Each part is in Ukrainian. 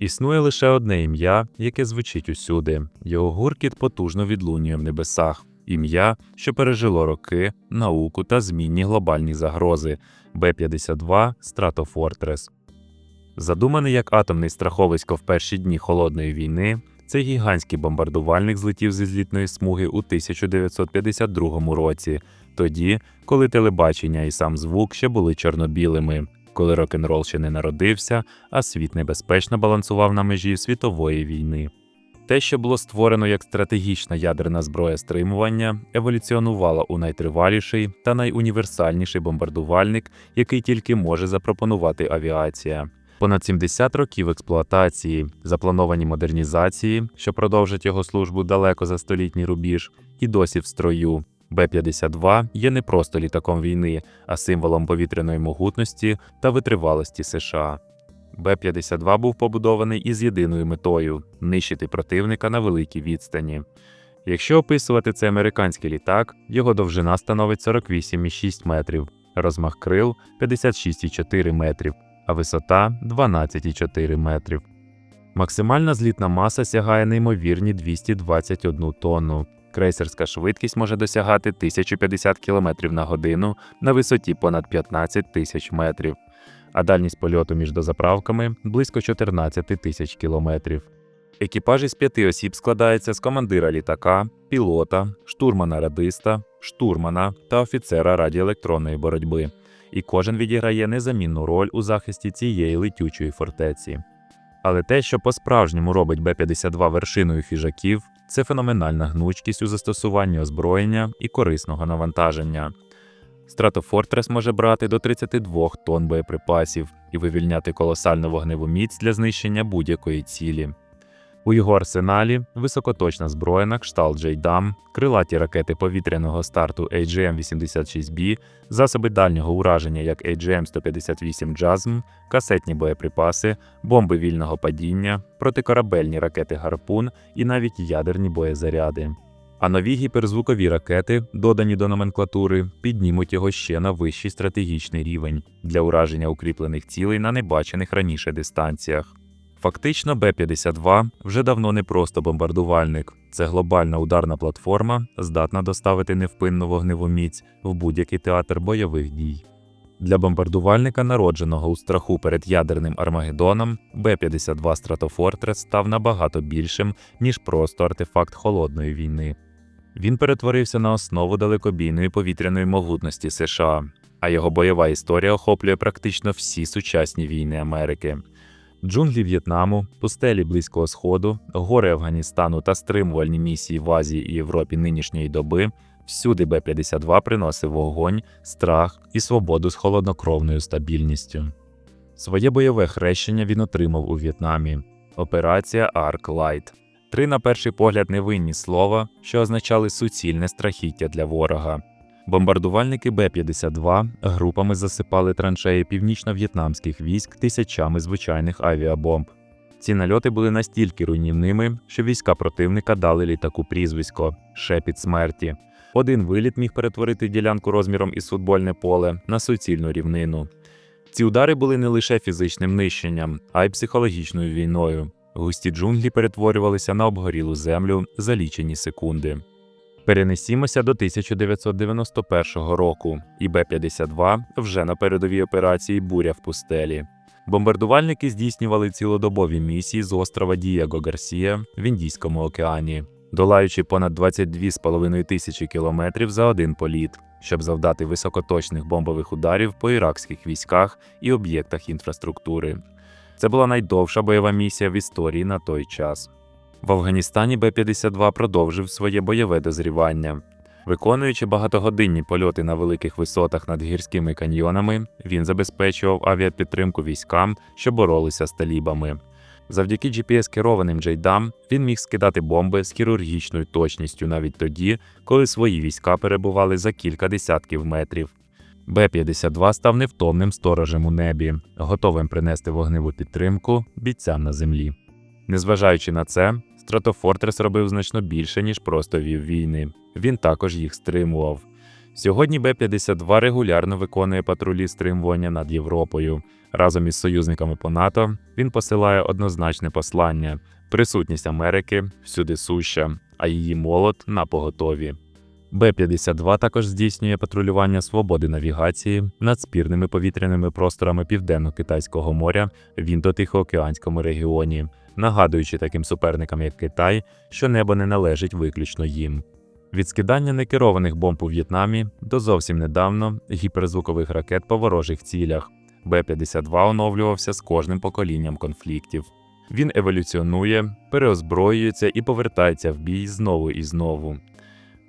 Існує лише одне ім'я, яке звучить усюди. Його гуркіт потужно відлунює в небесах. Ім'я, що пережило роки, науку та змінні глобальні загрози Б-52 Стратофортрес. Задуманий як атомний страховисько в перші дні холодної війни, цей гігантський бомбардувальник злетів зі злітної смуги у 1952 році, тоді, коли телебачення і сам звук ще були чорнобілими, коли рок-н-рол ще не народився, а світ небезпечно балансував на межі світової війни. Те, що було створено як стратегічна ядерна зброя стримування, еволюціонувало у найтриваліший та найуніверсальніший бомбардувальник, який тільки може запропонувати авіація. Понад 70 років експлуатації, заплановані модернізації, що продовжать його службу далеко за столітній рубіж, і досі в строю. Б-52 є не просто літаком війни, а символом повітряної могутності та витривалості США. Б-52 був побудований із єдиною метою нищити противника на великій відстані. Якщо описувати цей американський літак, його довжина становить 48,6 метрів, розмах крил 56,4 метрів, а висота 12,4 метрів. Максимальна злітна маса сягає неймовірні 221 тонну. Крейсерська швидкість може досягати 1050 км на годину на висоті понад 15 тисяч метрів, а дальність польоту між дозаправками близько 14 тисяч кілометрів. Екіпаж із п'яти осіб складається з командира літака, пілота, штурмана-радиста, штурмана та офіцера радіоелектронної боротьби, і кожен відіграє незамінну роль у захисті цієї летючої фортеці. Але те, що по-справжньому робить Б-52 вершиною хижаків, це феноменальна гнучкість у застосуванні озброєння і корисного навантаження. Стратофортрес може брати до 32 тонн боєприпасів і вивільняти колосальну вогневу міць для знищення будь-якої цілі. У його арсеналі високоточна зброя на кшталт JDAM, крилаті ракети повітряного старту AGM-86B, засоби дальнього ураження як AGM-158 JASM, касетні боєприпаси, бомби вільного падіння, протикорабельні ракети Гарпун і навіть ядерні боєзаряди. А нові гіперзвукові ракети, додані до номенклатури, піднімуть його ще на вищий стратегічний рівень для ураження укріплених цілей на небачених раніше дистанціях. Фактично, Б-52 вже давно не просто бомбардувальник, це глобальна ударна платформа, здатна доставити невпинну вогневу міць в будь-який театр бойових дій. Для бомбардувальника, народженого у страху перед ядерним Армагеддоном, Б-52 Stratofortress став набагато більшим, ніж просто артефакт холодної війни. Він перетворився на основу далекобійної повітряної могутності США, а його бойова історія охоплює практично всі сучасні війни Америки. Джунглі В'єтнаму, пустелі Близького Сходу, гори Афганістану та стримувальні місії в Азії і Європі нинішньої доби всюди Б-52 приносив вогонь, страх і свободу з холоднокровною стабільністю. Своє бойове хрещення він отримав у В'єтнамі. Операція Арк Лайт. Три, на перший погляд, невинні слова, що означали суцільне страхіття для ворога. Бомбардувальники Б-52 групами засипали траншеї північно-в'єтнамських військ тисячами звичайних авіабомб. Ці нальоти були настільки руйнівними, що війська противника дали літаку прізвисько Шепіт смерті. Один виліт міг перетворити ділянку розміром із футбольне поле на суцільну рівнину. Ці удари були не лише фізичним нищенням, а й психологічною війною. Густі джунглі перетворювалися на обгорілу землю за лічені секунди. Перенесімося до 1991 року, і Б-52 вже на передовій операції Буря в пустелі. Бомбардувальники здійснювали цілодобові місії з острова Дієго Гарсія в Індійському океані, долаючи понад 22,5 тисячі кілометрів за один політ, щоб завдати високоточних бомбових ударів по іракських військах і об'єктах інфраструктури. Це була найдовша бойова місія в історії на той час. В Афганістані Б-52 продовжив своє бойове дозрівання. Виконуючи багатогодинні польоти на великих висотах над гірськими каньйонами, він забезпечував авіапідтримку військам, що боролися з талібами. Завдяки GPS-керованим джейдам він міг скидати бомби з хірургічною точністю навіть тоді, коли свої війська перебували за кілька десятків метрів. Б-52 став невтомним сторожем у небі, готовим принести вогневу підтримку бійцям на землі. Незважаючи на це, Стратофортрес робив значно більше, ніж просто вів війни. Він також їх стримував. Сьогодні Б-52 регулярно виконує патрулі стримування над Європою. Разом із союзниками по НАТО він посилає однозначне послання: присутність Америки всюди суща, а її молот на поготові. Б-52 також здійснює патрулювання свободи навігації над спірними повітряними просторами Південно-Китайського моря в Індо-Тихоокеанському регіоні, нагадуючи таким суперникам, як Китай, що небо не належить виключно їм. Від скидання некерованих бомб у В'єтнамі до зовсім недавно гіперзвукових ракет по ворожих цілях. Б-52 оновлювався з кожним поколінням конфліктів. Він еволюціонує, переозброюється і повертається в бій знову і знову.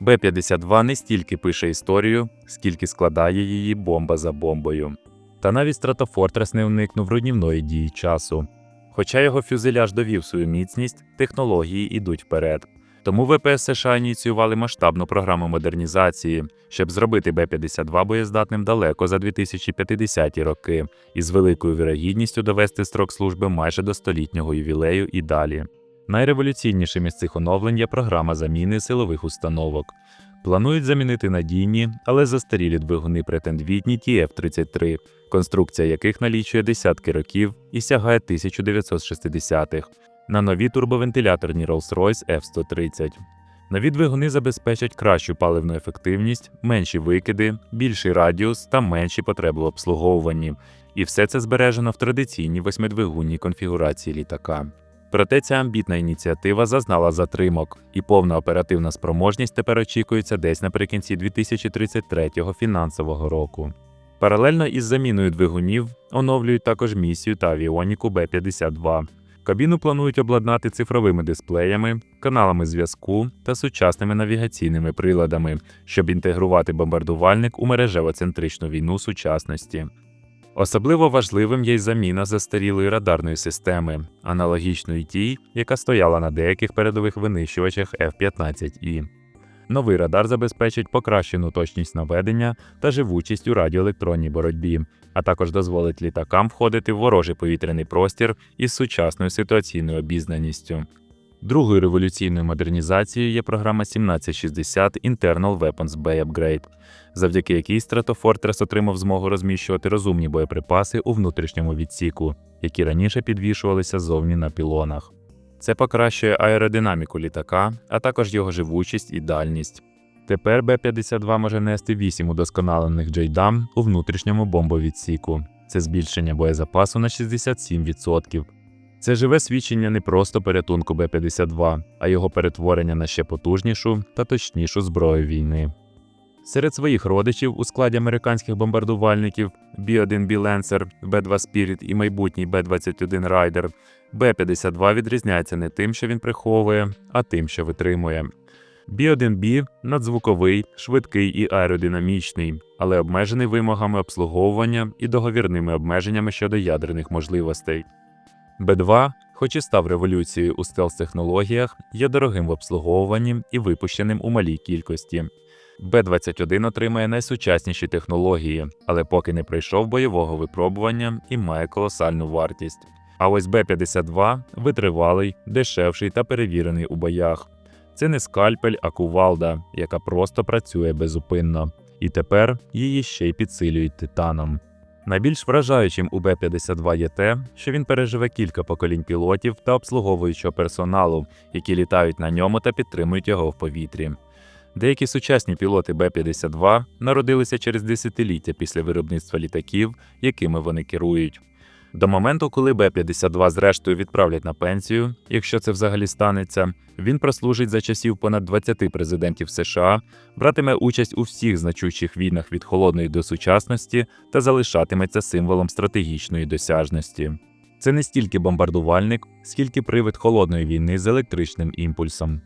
Б-52 не стільки пише історію, скільки складає її бомба за бомбою. Та навіть Стратофортрес не уникнув руйнівної дії часу. Хоча його фюзеляж довів свою міцність, технології йдуть вперед. Тому ВПС США ініціювали масштабну програму модернізації, щоб зробити Б-52 боєздатним далеко за 2050-ті роки і з великою вірогідністю довести строк служби майже до столітнього ювілею і далі. Найреволюційнішим із цих оновлень є програма заміни силових установок. Планують замінити надійні, але застарілі двигуни претендвітні TF-33, конструкція яких налічує десятки років і сягає 1960-х, на нові турбовентиляторні Rolls-Royce F-130. Нові двигуни забезпечать кращу паливну ефективність, менші викиди, більший радіус та менші потреби в обслуговуванні. І все це збережено в традиційній восьмидвигунній конфігурації літака. Проте ця амбітна ініціатива зазнала затримок, і повна оперативна спроможність тепер очікується десь наприкінці 2033 фінансового року. Паралельно із заміною двигунів оновлюють також місію та авіоніку Б-52. Кабіну планують обладнати цифровими дисплеями, каналами зв'язку та сучасними навігаційними приладами, щоб інтегрувати бомбардувальник у мережево-центричну війну сучасності. Особливо важливим є й заміна застарілої радарної системи, аналогічної тій, яка стояла на деяких передових винищувачах F-15І. Новий радар забезпечить покращену точність наведення та живучість у радіоелектронній боротьбі, а також дозволить літакам входити в ворожий повітряний простір із сучасною ситуаційною обізнаністю. Другою революційною модернізацією є програма 1760 Internal Weapons Bay Upgrade, завдяки якій Stratofortress отримав змогу розміщувати розумні боєприпаси у внутрішньому відсіку, які раніше підвішувалися зовні на пілонах. Це покращує аеродинаміку літака, а також його живучість і дальність. Тепер Б-52 може нести 8 удосконалених JDAM у внутрішньому бомбовідсіку. Це збільшення боєзапасу на 67%. Це живе свідчення не просто порятунку Б-52, а його перетворення на ще потужнішу та точнішу зброю війни. Серед своїх родичів у складі американських бомбардувальників B-1B Lancer, B-2 Spirit і майбутній B-21 Raider Б-52 відрізняється не тим, що він приховує, а тим, що витримує. B-1B надзвуковий, швидкий і аеродинамічний, але обмежений вимогами обслуговування і договірними обмеженнями щодо ядерних можливостей. Б2, хоч і став революцією у стелс-технологіях, є дорогим в обслуговуванні і випущеним у малій кількості. Б-21 отримає найсучасніші технології, але поки не пройшов бойового випробування і має колосальну вартість. А ось Б-52 витривалий, дешевший та перевірений у боях. Це не скальпель, а кувалда, яка просто працює безупинно. І тепер її ще й підсилюють титаном. Найбільш вражаючим у Б-52 є те, що він переживе кілька поколінь пілотів та обслуговуючого персоналу, які літають на ньому та підтримують його в повітрі. Деякі сучасні пілоти Б-52 народилися через десятиліття після виробництва літаків, якими вони керують. До моменту, коли Б-52 зрештою відправлять на пенсію, якщо це взагалі станеться, він прослужить за часів понад 20 президентів США, братиме участь у всіх значущих війнах від холодної до сучасності та залишатиметься символом стратегічної досяжності. Це не стільки бомбардувальник, скільки привид холодної війни з електричним імпульсом.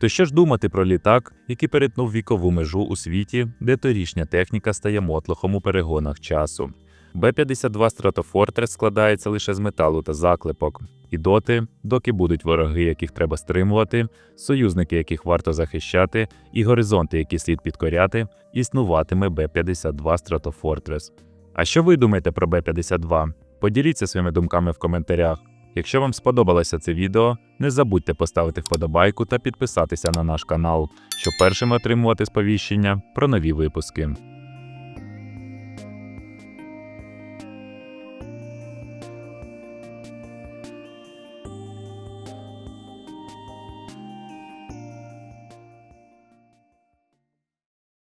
То що ж думати про літак, який перетнув вікову межу у світі, де торішня техніка стає мотлохом у перегонах часу? Б-52 Stratofortress складається лише з металу та заклепок. І доти, доки будуть вороги, яких треба стримувати, союзники, яких варто захищати, і горизонти, які слід підкоряти, існуватиме Б-52 Stratofortress. А що ви думаєте про Б-52? Поділіться своїми думками в коментарях. Якщо вам сподобалося це відео, не забудьте поставити вподобайку та підписатися на наш канал, щоб першими отримувати сповіщення про нові випуски.